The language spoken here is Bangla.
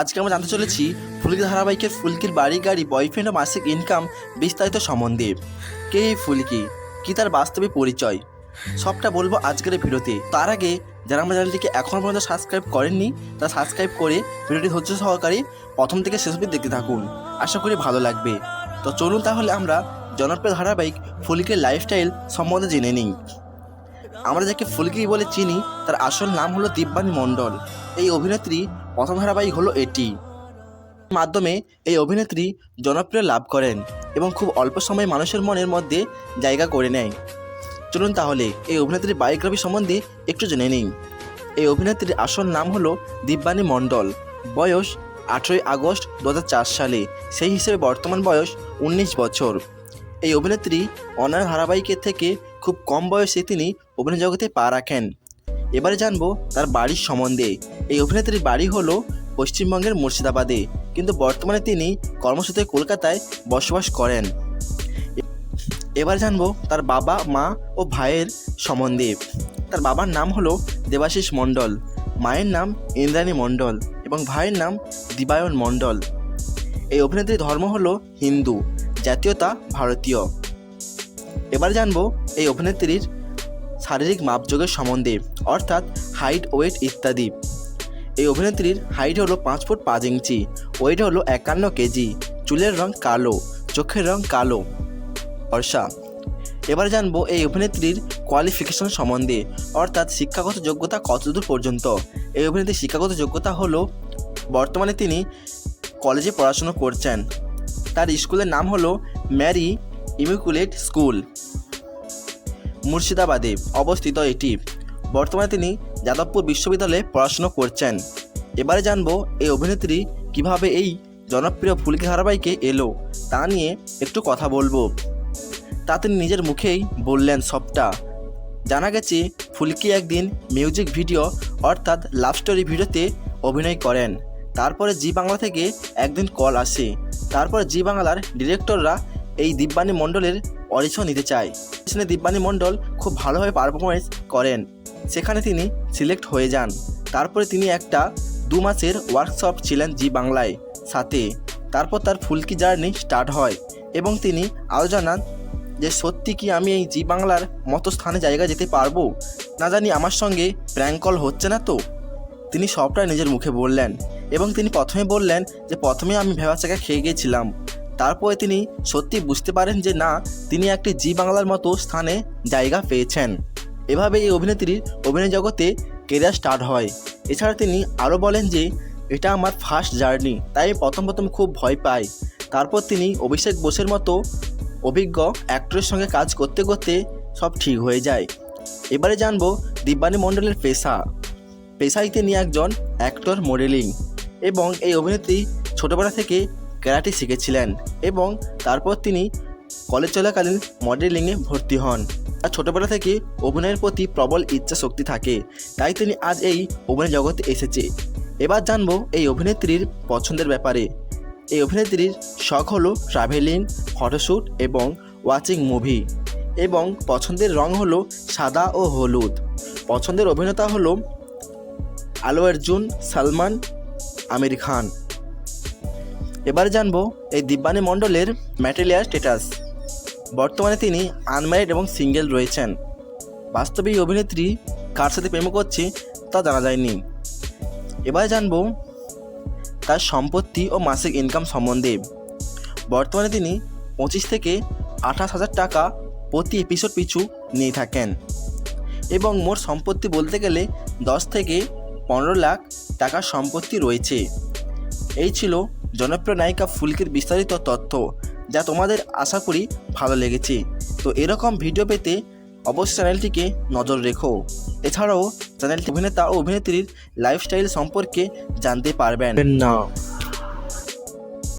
আজকে আমরা জানতে চলেছি ফুলকি ধারাবাহিকের ফুলকির বাড়ি, গাড়ি বয়ফ্রেন্ড ও মাসিক ইনকাম বিস্তারিত সম্বন্ধে। কে এই ফুলকি? কি তার বাস্তবে পরিচয়? সবটা বলব আজকের ভিডিওতে। তার আগে যারা আমার চ্যানেলটিকে এখনও পর্যন্ত সাবস্ক্রাইব করেননি, তারা সাবস্ক্রাইব করে ভিডিওটি ধৈর্য সহকারে প্রথম থেকে শেষ অবধি দেখতে থাকুন। আশা করি ভালো লাগবে। তো চলুন তাহলে আমরা জনপ্রিয় ধারাবাহিক ফুলকির লাইফস্টাইল সম্বন্ধে জেনে নিই। আমরা যাকে ফুলকি বলে চিনি, তার আসল নাম হলো দিব্যানী মণ্ডল। এই অভিনেত্রী প্রথম ধারাবাহিক হলো এটি। মাধ্যমে এই অভিনেত্রী জনপ্রিয় লাভ করেন এবং খুব অল্প সময়ে মানুষের মনের মধ্যে জায়গা করে নেয়। চলুন তাহলে এই অভিনেত্রীর বায়োগ্রাফি সম্বন্ধে একটু জেনে নিই। এই অভিনেত্রীর আসল নাম হলো দিব্যানী মণ্ডল। বয়স আঠেরোই আগস্ট দু হাজার চার সালে। সেই হিসেবে বর্তমান বয়স উনিশ বছর। এই অভিনেত্রী অন্যান্য ধারাবাহিকের থেকে খুব কম বয়সে তিনি অভিনয় জগতে পা রাখেন। এবারে জানব তার বাড়ির সম্বন্ধে। এই অভিনেত্রীর বাড়ি হলো পশ্চিমবঙ্গের মুর্শিদাবাদে, কিন্তু বর্তমানে তিনি কর্মসূত্রে কলকাতায় বসবাস করেন। এবার জানব তার বাবা, মা ও ভাইয়ের সম্বন্ধে। তার বাবার নাম হলো দেবাশিস মণ্ডল, মায়ের নাম ইন্দ্রাণী মণ্ডল এবং ভাইয়ের নাম দিবায়ন মণ্ডল। এই অভিনেত্রীর ধর্ম হলো হিন্দু, জাতীয়তা ভারতীয়। এবার জানব এই অভিনেত্রীর শারীরিক মাপযোগের সম্বন্ধে, অর্থাৎ হাইট, ওয়েট ইত্যাদি। এই অভিনেত্রীর হাইট হলো পাঁচ ফুট পাঁচ ইঞ্চি ওয়েট হলো একান্ন কেজি, চুলের রং কালো, চোখের রং কালো। বর্ষা এবার জানব এই অভিনেত্রীর কোয়ালিফিকেশন সম্বন্ধে, অর্থাৎ শিক্ষাগত যোগ্যতা কতদূর পর্যন্ত? এই অভিনেত্রীর শিক্ষাগত যোগ্যতা হলো, বর্তমানে তিনি কলেজে পড়াশুনো করছেন। তার স্কুলের নাম হলো ম্যারি ইমিকুলেট স্কুল মুর্শিদাবাদে অবস্থিত এটি। বর্তমানে তিনি যাদবপুর বিশ্ববিদ্যালয়ে পড়াশুনো করছেন। এবারে জানব এই অভিনেত্রী কীভাবে এই জনপ্রিয় ফুলকি ধারাবাহিকে এলো, তা নিয়ে একটু কথা বলব। তা তিনি নিজের মুখেই বললেন সবটা। জানা গেছে, ফুলকি একদিন মিউজিক ভিডিও অর্থাৎ লাভ স্টোরি ভিডিওতে অভিনয় করেন। তারপরে জি বাংলা থেকে একদিন কল আসে। তারপরে জি বাংলার ডিরেক্টররা এই দিব্যানী মণ্ডলের অডিশন নিতে চায়। সেখানে দিব্যানী মণ্ডল খুব ভালোভাবে পারফরমেন্স করেন। সেখানে তিনি সিলেক্ট হয়ে যান। তারপরে তিনি একটা দু মাসের ওয়ার্কশপ ছিলেন জি বাংলায় সাথে। তারপর তার ফুলকি জার্নি স্টার্ট হয় এবং তিনি আরও জানান যে, সত্যি কি আমি এই জি বাংলার মতো স্থানে জায়গা যেতে পারব? না জানি আমার সঙ্গে প্র্যাঙ্ক কল হচ্ছে না তো? তিনি সবটাই নিজের মুখে বললেন এবং তিনি প্রথমে বললেন যে, প্রথমে আমি ভেবাচাকা খেয়ে গিয়েছিলাম। তারপরে তিনি সত্যি বুঝতে পারেন যে, না, তিনি একটি জি বাংলার মতো স্থানে জায়গা পেয়েছেন। এভাবে এই অভিনেত্রীর অভিনয় জগতে কেরিয়ার স্টার্ট হয়। এছাড়া তিনি আরও বলেন যে, এটা আমার ফার্স্ট জার্নি তাই আমি প্রথম প্রথম খুব ভয় পাই। তারপর তিনি অভিষেক বোসের মতো অভিজ্ঞ অ্যাক্টরের সঙ্গে কাজ করতে করতে সব ঠিক হয়ে যায়। এবারে জানব দিব্যানী মণ্ডলের পেশা। পেশায় তিনি একজন অ্যাক্টর মডেলিং এবং এই অভিনেত্রী ছোটোবেলা থেকে ক্যারাটে শিখেছিলেন এবং তারপর তিনি কলেজ চলাকালীন মডেলিংয়ে ভর্তি হন। আর ছোটোবেলা থেকে অভিনয়ের প্রতি প্রবল ইচ্ছা শক্তি থাকে, তাই তিনি আজ এই অভিনয় জগতে এসেছে। এবার জানব এই অভিনেত্রীর পছন্দের ব্যাপারে। এই অভিনেত্রীর শখ হলো ট্রাভেলিং ফটোশ্যুট এবং ওয়াচিং মুভি এবং পছন্দের রং হলো সাদা ও হলুদ। পছন্দের অভিনেতা হলো আলু অর্জুন সালমান আমির খান। এবার জানব এই দিব্যানী মণ্ডলের ম্যাটেরিয়াল স্ট্যাটাস। বর্তমানে তিনি আনম্যারিড এবং সিঙ্গেল রয়েছেন। বাস্তবে এই অভিনেত্রী কার সাথে প্রেম করছে তা জানা যায়নি। এবার জানব তার সম্পত্তি ও মাসিক ইনকাম সম্বন্ধে। বর্তমানে তিনি পঁচিশ থেকে আঠাশ হাজার টাকা প্রতি এপিসোড পিছু নিয়ে থাকেন। এবং মোট সম্পত্তি বলতে গেলে দশ থেকে পনেরো লাখ টাকার সম্পত্তি রয়েছে। এই ছিল জনপ্রিয় নায়িকা ফুলকির বিস্তারিত তথ্য। যা তোমাদের আশা করি ভালো লেগেছে। তো এরকম ভিডিও পেতে অবশ্যই চ্যানেলটিকে নজর রেখো। এছাড়াও চ্যানেলটি অভিনেতা ও অভিনেত্রীর লাইফস্টাইল সম্পর্কে জানতে পারবেন। না।